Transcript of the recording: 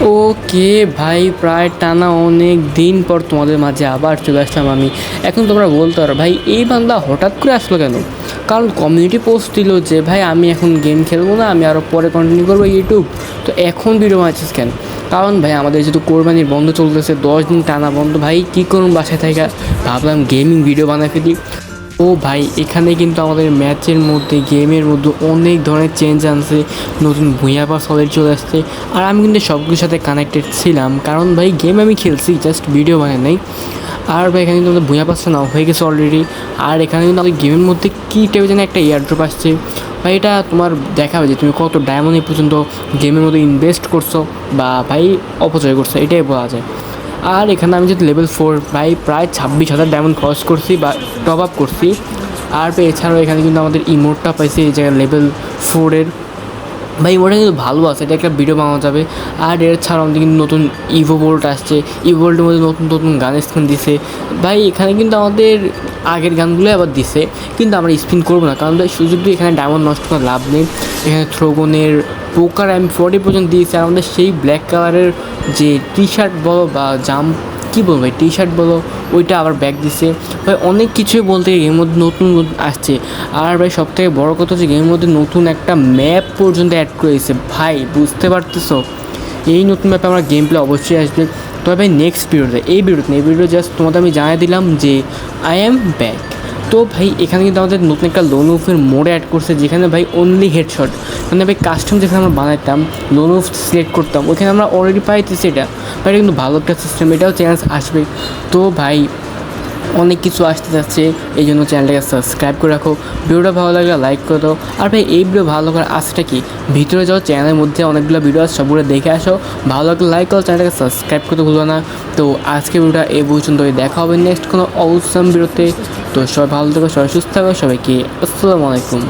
ওকে ভাই, প্রায় টানা অনেক দিন পর তোমাদের মাঝে আবার চলে আসলাম আমি। এখন তোমরা বলতে পারো, ভাই, এই বান্দা হঠাৎ করে আসলো কেন? কারণ কমিউনিটি পোস্ট দিল যে, ভাই, আমি এখন গেম খেলব না, আমি আরও পরে কন্টিনিউ করব ইউটিউব তো এখন ভিডিও বানাচ্ছিস কেন? কারণ ভাই, আমাদের যেহেতু কোরবানির বন্ধ চলতেছে, দশ দিন টানা বন্ধ, ভাই, কী করুন বাসায় থেকে ভাবলাম গেমিং ভিডিও বানাই ফেলি। ও ভাই, এখানে কিন্তু আমাদের ম্যাচের মধ্যে, গেমের মধ্যে অনেক ধরনের চেঞ্জ আনছে, নতুন ভুঁইয়া পাস অলরেডি চলে আসছে। আর আমি কিন্তু সবগুলোর সাথে কানেক্টেড ছিলাম, কারণ ভাই গেম আমি খেলছি জাস্ট ভিডিও বানাই নাই। আর ভাই, এখানে কিন্তু আমাদের ভুঁইয়া পাসটা নাও হয়ে গেছে অলরেডি আর এখানে কিন্তু আমাদের গেমের মধ্যে কী টাইপের যেন একটা এয়ারড্রপ আসছে। ভাই, এটা তোমার দেখাবে যে তুমি কত ডায়মন্ড পর্যন্ত গেমের মধ্যে ইনভেস্ট করছ বা ভাই, অপচয় করছ, এটাই বলা যায়। আর এখানে আমি যদি লেভেল ফোর ভাই প্রায় ছাব্বিশ হাজার ডায়মন্ড খরচ করছি বা টপ আপ করছি। আর এছাড়াও এখানে কিন্তু আমাদের ইমোটটা পাইছি, এই জায়গায় লেভেল ফোরের ভাই ইমোটটা কিন্তু ভালো আছে, এটা একটা ভিডিও বানানো যাবে। আর এর ছাড়াও আমাদের কিন্তু নতুন ইভো বোল্ট আসছে ইভো বোল্টের মধ্যে নতুন নতুন গানের স্কিন দিছে। ভাই, এখানে কিন্তু আমাদের আগের গানগুলো আবার দিছে, কিন্তু আমরা স্পিন করব না, কারণ সুযোগ দিয়ে এখানে ডায়মন্ড নষ্ট করার লাভ নেই। এখানে থ্রোগনের পোকার আমি ফোর্টি পর্যন্ত দিয়েছি, আর আমাদের সেই ব্ল্যাক কালারের যে টি শার্ট বলো বা জাম কী বলব ভাই টি শার্ট বলো ওইটা আবার ব্যাগ দিছে। ভাই অনেক কিছুই বলতে গেমের মধ্যে নতুন আসছে। আর ভাই সব থেকে বড়ো কথা হচ্ছে গেমের মধ্যে নতুন একটা ম্যাপ পর্যন্ত অ্যাড করেছে ভাই বুঝতে পারতেছো? এই নতুন ম্যাপে আমার গেম প্লে অবশ্যই আসবে। তবে ভাই নেক্সট ভিডিওতে এই না, এই ভিডিও জাস্ট তোমাদের আমি জানিয়ে দিলাম যে আই অ্যাম ব্যাক তো ভাই, এখানে কিন্তু আমাদের নতুন একটা লোন উফের মোড অ্যাড করছে, যেখানে ভাই অনলি হেডশট মানে ভাই কাস্টম যেখানে আমরা বানাইতাম লোন উফ সিলেক্ট করতাম, ওইখানে আমরা অলরেডি পাইতেছি এটা। ভাই এটা কিন্তু ভালো একটা সিস্টেম এটাও চ্যালেঞ্জ আসবে। তো ভাই, অনেক কিছু আসতে যাচ্ছে, এই জন্য চ্যানেলটাকে সাবস্ক্রাইব করে রাখো। ভিডিওটা ভালো লাগলে লাইক করে দাও। আর ভাই, এই ভিডিও ভালো লাগার আশটা কি? ভিতরে যাও চ্যানেলের মধ্যে অনেকগুলো ভিডিও আছে, সবগুলো দেখে আসো। ভালো লাগলে লাইক করো চ্যানেলটাকে সাবস্ক্রাইব করতে ভুলো না। তো আজকে ভিডিওটা এই পর্যন্ত দেখা হবে নেক্সট কোনো অবসম ভিডিওতে তো সবাই ভালো থাকো সবাই সুস্থ থাকো সবাইকে আসসালামু আলাইকুম।